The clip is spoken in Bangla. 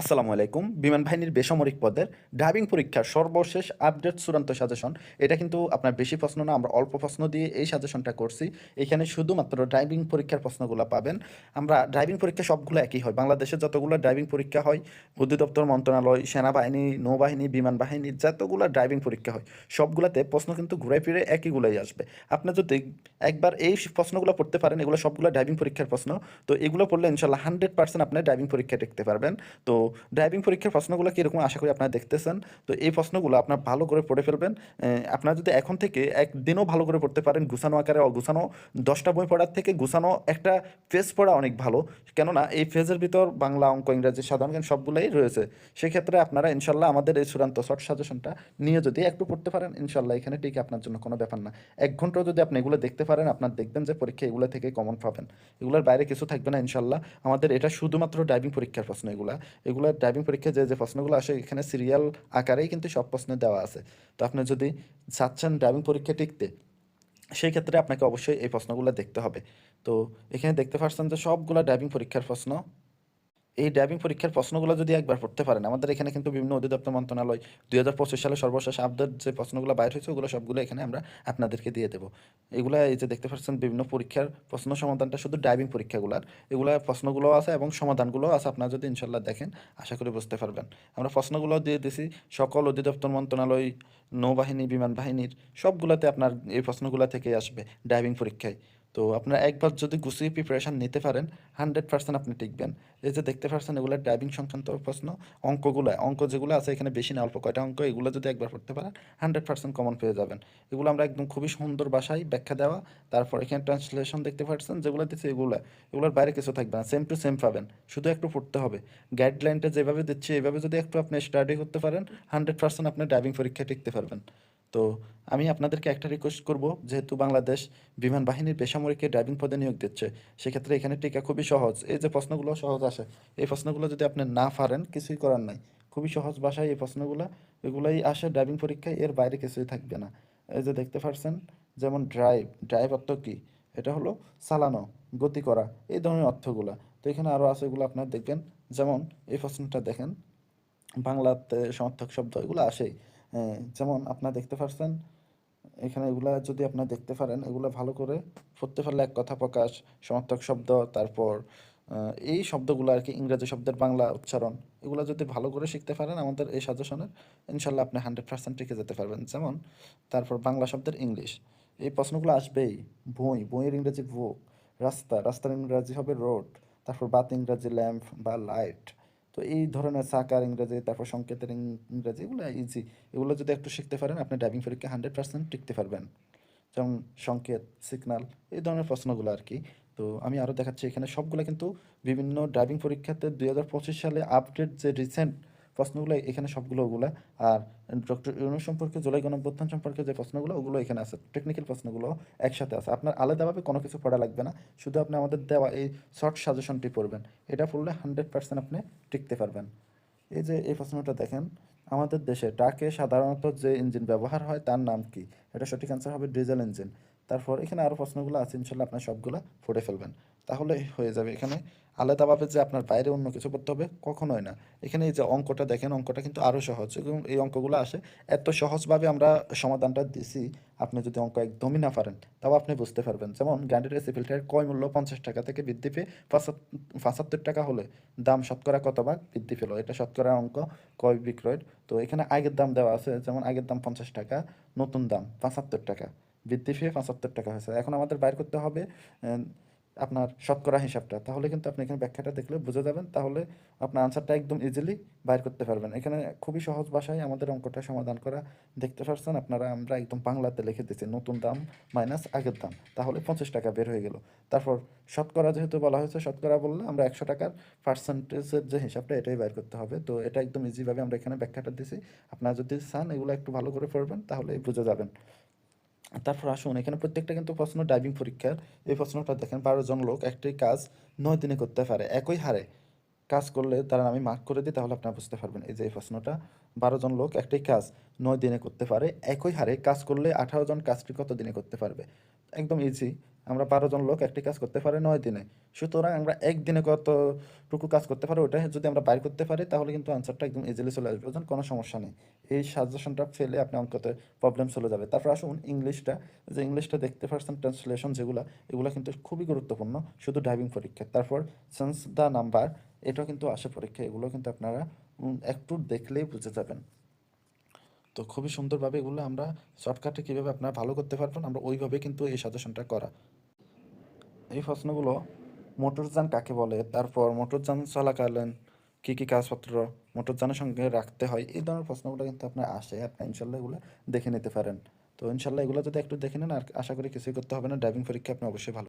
আসসালামু আলাইকুম। বিমান বাহিনীর বেসামরিক পদের ড্রাইভিং পরীক্ষার সর্বশেষ আপডেট চূড়ান্ত সাজেশন। এটা কিন্তু আপনার বেশি প্রশ্ন না, আমরা অল্প প্রশ্ন দিয়ে এই সাজেশনটা করছি। এখানে শুধুমাত্র ড্রাইভিং পরীক্ষার প্রশ্নগুলো পাবেন। আমরা ড্রাইভিং পরীক্ষা সবগুলো একই হয়। বাংলাদেশে যতগুলো ড্রাইভিং পরীক্ষা হয় অধিদপ্তর মন্ত্রণালয়, সেনাবাহিনী, নৌবাহিনী, বিমান বাহিনী, যতগুলো ড্রাইভিং পরীক্ষা হয়, সবগুলোতে প্রশ্ন কিন্তু ঘুরে ফিরে একইগুলোই আসবে। আপনি যদি একবার এই প্রশ্নগুলো পড়তে পারেন, এগুলো সবগুলো ড্রাইভিং পরীক্ষার প্রশ্ন, তো এগুলো পড়লে ইনশাল্লাহ হান্ড্রেড পার্সেন্ট আপনি ড্রাইভিং পরীক্ষা দেখতে পারবেন। তো ড্রাইভিং পরীক্ষার প্রশ্নগুলো কীরকম আশা করি আপনারা দেখতেছেন। তো এই প্রশ্নগুলো আপনার ভালো করে পড়ে ফেলবেন। আপনারা যদি এখন থেকে একদিনও ভালো করে পড়তে পারেন গুছানো আকারে অগুছানো, দশটা বই পড়ার থেকে গুছানো একটা ফেজ পড়া অনেক ভালো। কেননা এই ফেজের ভিতর বাংলা, অঙ্ক, ইংরাজি, সাধারণ জ্ঞান সবগুলোই রয়েছে। সেক্ষেত্রে আপনারা ইনশাল্লাহ আমাদের এই চূড়ান্ত শর্ট সাজেশনটা নিয়ে যদি একটু পড়তে পারেন, ইনশাল্লাহ এখানে ঠিক আপনার জন্য কোনো ব্যাপার না। এক ঘন্টাও যদি আপনি এগুলো দেখতে পারেন, আপনার দেখবেন যে পরীক্ষা এগুলো থেকে কমন পাবেন। এগুলোর বাইরে কিছু থাকবে না ইনশাল্লাহ। আমাদের এটা শুধুমাত্র ড্রাইভিং পরীক্ষার প্রশ্ন এগুলা এগুলো ড্রাইভিং পরীক্ষায় যে যে প্রশ্নগুলো আসে এখানে সিরিয়াল আকারেই কিন্তু সব প্রশ্ন দেওয়া আছে। তো আপনি যদি চাচ্ছেন ড্রাইভিং পরীক্ষা টিকতে, সেই ক্ষেত্রে আপনাকে অবশ্যই এই প্রশ্নগুলো দেখতে হবে। তো এখানে দেখতে পাচ্ছেন যে সবগুলো ড্রাইভিং পরীক্ষার প্রশ্ন এই ড্রাইভিং পরীক্ষার প্রশ্নগুলো যদি একবার পড়তে পারেন, আমাদের এখানে কিন্তু বিভিন্ন অধিদপ্তর মন্ত্রণালয়, দুই হাজার পঁচিশ সালে সর্বশেষ আপডেট যে প্রশ্নগুলো বাইর হয়েছে, ওগুলো সবগুলো এখানে আমরা আপনাদেরকে দিয়ে দেবো। এগুলো এই যে দেখতে পাচ্ছেন, বিভিন্ন পরীক্ষার প্রশ্ন সমাধানটা শুধু ড্রাইভিং পরীক্ষাগুলোর। এগুলো প্রশ্নগুলো আছে এবং সমাধানগুলোও আছে, আপনারা যদি ইনশাল্লাহ দেখেন, আশা করি বুঝতে পারবেন। আমরা প্রশ্নগুলো দিয়ে দিছি, সকল অধিদপ্তর মন্ত্রণালয়, নৌবাহিনী, বিমান বাহিনীর সবগুলোতে আপনার এই প্রশ্নগুলো থেকে আসবে ড্রাইভিং পরীক্ষায়। তো আপনারা একবার যদি গুছিয়ে প্রিপারেশান নিতে পারেন হান্ড্রেড পার্সেন্ট আপনি টিকবেন। এই যে দেখতে পাচ্ছেন এগুলো ড্রাইভিং সংক্রান্ত প্রশ্ন, অঙ্কগুলো, অঙ্ক যেগুলো আছে এখানে বেশি না, অল্প কয়টা অঙ্ক, এগুলো যদি একবার পড়তে পারেন হান্ড্রেড পার্সেন্ট কমন পেয়ে যাবেন। এগুলো আমরা একদম খুবই সুন্দর ভাষায় ব্যাখ্যা দেওয়া। তারপর এখানে ট্রান্সলেশন দেখতে পাচ্ছেন যেগুলো দিচ্ছে এগুলো। এগুলোর বাইরে কিছু থাকবে না সেম টু সেম পাবেন। শুধু একটু পড়তে হবে। গাইডলাইনটা যেভাবে দিচ্ছে, এভাবে যদি একটু আপনি স্টাডি করতে পারেন হান্ড্রেড পার্সেন্ট আপনি ড্রাইভিং পরীক্ষা টিকতে পারবেন। তো আমি আপনাদেরকে একটা রিকোয়েস্ট করব, যেহেতু বাংলাদেশ বিমান বাহিনীর বেসামরিকে ড্রাইভিং পদে নিয়োগ দিচ্ছে, সেক্ষেত্রে এখানে টিকা খুবই সহজ। এই যে প্রশ্নগুলো সহজ আসে, এই প্রশ্নগুলো যদি আপনি না পারেন, কিছুই করার নাই। খুবই সহজ ভাষায় এই প্রশ্নগুলো, এগুলোই আসে ড্রাইভিং পরীক্ষায়, এর বাইরে কিছুই থাকবে না। এই যে দেখতে পাচ্ছেন যেমন ড্রাইভ ড্রাইভ অর্থ কী? এটা হলো চালানো, গতি করা, এই ধরনের অর্থগুলো। তো এখানে আরও আছে এগুলো আপনারা দেখবেন। যেমন এই প্রশ্নটা দেখেন, বাংলাতে সমর্থক শব্দ, এগুলো আসেই। যেমন আপনারা দেখতে পাচ্ছেন এখানে এগুলা যদি আপনারা দেখতে পারেন, এগুলো ভালো করে পড়তে পারলে এক কথা প্রকাশ, সমর্থক শব্দ, তারপর এই শব্দগুলো আর কি ইংরেজি শব্দের বাংলা উচ্চারণ, এগুলো যদি ভালো করে শিখতে পারেন আমাদের এই সাজেশনের ইনশাল্লাহ আপনি হান্ড্রেড পার্সেন্ট টিকে যেতে পারবেন। যেমন, তারপর বাংলা শব্দের ইংলিশ, এই প্রশ্নগুলো আসবেই বই বইয়ের ইংরেজি বুক রাস্তা, রাস্তার ইংরাজি হবে রোড তারপর বাত ইংরাজি ল্যাম্প বা লাইট তো এই ধরনের সাকার ইংরেজি, তারপর সংকেতের ইংরাজি এগুলো ইজি এগুলো যদি একটু শিখতে পারেন, আপনি ড্রাইভিং পরীক্ষা হান্ড্রেড পার্সেন্ট টিকতে পারবেন। যেমন সংকেত সিগনাল এই ধরনের প্রশ্নগুলো আর কি তো আমি আরও দেখাচ্ছি এখানে সবগুলো কিন্তু বিভিন্ন ড্রাইভিং পরীক্ষাতে দুই হাজার পঁচিশ সালে আপডেট যে রিসেন্ট প্রশ্নগুলো এখানে সবগুলো ওগুলা। আর ডক্টর ইউনুস সম্পর্কে, জুলাই গণঅভ্যুত্থান সম্পর্কে যে প্রশ্নগুলো, ওগুলো এখানে আছে। টেকনিক্যাল প্রশ্নগুলো একসাথে আছে। আপনার আলাদাভাবে কোনো কিছু পড়া লাগবে না। শুধু আপনি আমাদের দেওয়া এই শর্ট সাজেশনটি পড়বেন। এটা পড়লে হান্ড্রেড পার্সেন্ট আপনি টিকতে পারবেন। এই যে এই প্রশ্নটা দেখেন, আমাদের দেশে ট্রাকে সাধারণত যে ইঞ্জিন ব্যবহার হয়, তার নাম কি? এটা সঠিক অ্যান্সার হবে ডিজেল ইঞ্জিন তারপর এখানে আরও প্রশ্নগুলো আছে, ইনশাল্লাহ আপনার সবগুলো পড়ে ফেলবেন। তাহলে হয়ে যাবে এখানে আলাদাভাবে যে আপনার বাইরে অন্য কিছু করতে হবে, কখনোই না। এখানে এই যে অঙ্কটা দেখেন, অঙ্কটা কিন্তু আরও সহজ এবং এই অঙ্কগুলো আসে। এত সহজভাবে আমরা সমাধানটা দিছি, আপনি যদি অঙ্ক একদমই না পারেন, তাও আপনি বুঝতে পারবেন। যেমন গ্যান্ডেড ফিল্টারের ক্রয় মূল্য পঞ্চাশ টাকা থেকে বৃদ্ধি পেয়ে পঁচাত- পঁচাত্তর টাকা হলে দাম শতকরা কত ভাগ বৃদ্ধি পেল? এটা শতকরা অঙ্ক কয় বিক্রয়ের। তো এখানে আগের দাম দেওয়া আছে, যেমন আগের দাম পঞ্চাশ টাকা, নতুন দাম পঁচাত্তর টাকা, বৃদ্ধি পেয়ে পঁচাত্তর টাকা হয়েছে। এখন আমাদের বাইর করতে হবে আপনার শতকরা হিসাবটা। তাহলে কিন্তু আপনি এখানে ব্যাখ্যাটা দেখলে বুঝে যাবেন, তাহলে আপনার আনসারটা একদম ইজিলি বাইর করতে পারবেন। এখানে খুবই সহজ ভাষায় আমাদের অঙ্কটা সমাধান করা দেখতে পাচ্ছেন আপনারা আমরা একদম বাংলাতে লিখে দিচ্ছি নতুন দাম মাইনাস আগের দাম। তাহলে পঞ্চাশ টাকা বের হয়ে গেল। তারপর শতকরা যেহেতু বলা হয়েছে, শতকরা বললে আমরা একশো টাকার পার্সেন্টেজের যে হিসাবটা, এটাই বাইর করতে হবে। তো এটা একদম ইজিভাবে আমরা এখানে ব্যাখ্যাটা দিছি আপনারা যদি চান এগুলো একটু ভালো করে পড়বেন, তাহলে বুঝে যাবেন। তারপর আসুন, এখানে প্রত্যেকটা কিন্তু প্রশ্ন ড্রাইভিং পরীক্ষার, এই প্রশ্নটা দেখেন, বারো জন লোক একটি কাজ নয় দিনে করতে পারে, একই হারে কাজ করলে তারা আমি মার্ক করে দিই তাহলে আপনারা বুঝতে পারবেন এই যে এই প্রশ্নটা। বারো জন লোক একটি কাজ নয় দিনে করতে পারে, একই হারে কাজ করলে আঠারো জন কাজটি কত দিনে করতে পারবে? একদম ইজি আমরা বারো জন লোক একটি কাজ করতে পারি নয় দিনে। সুতরাং আমরা একদিনে কতটুকু কাজ করতে পারি ওটা যদি আমরা বাইর করতে পারি, তাহলে কিন্তু আনসারটা একদম ইজিলি চলে আসবে। বুঝলেন কোনো সমস্যা নেই। এই সাজেশনটা ফেলে আপনি অঙ্কতে প্রবলেম চলে যাবে। তারপর আসুন ইংলিশটা যে ইংলিশটা দেখতে পারছেন ট্রান্সলেশন যেগুলো, এগুলো কিন্তু খুবই গুরুত্বপূর্ণ। শুধু ড্রাইভিং পরীক্ষা। তারপর সেন্স দ্য নাম্বার এটাও কিন্তু আসে পরীক্ষা এগুলো কিন্তু আপনারা একটু দেখলেই বুঝে যাবেন। তো খুবই সুন্দরভাবে এগুলো আমরা শর্টকাটে কীভাবে আপনারা ভালো করতে পারবেন, আমরা ওইভাবে কিন্তু এই সাজেশনটা করা। এই প্রশ্নগুলো মোটরযান কাকে বলে? তারপর মোটরযান চলাকালীন কী কী কাগজপত্র মোটরযানের সঙ্গে রাখতে হয়, এই ধরনের প্রশ্নগুলো কিন্তু আপনার আসে। আপনি ইনশাল্লাহ এগুলো দেখে নিতে পারেন। তো ইনশাল্লাহ এগুলো যদি একটু দেখে নেন, আর আশা করি কিছুই করতে হবে না। ড্রাইভিং পরীক্ষা আপনি অবশ্যই ভালো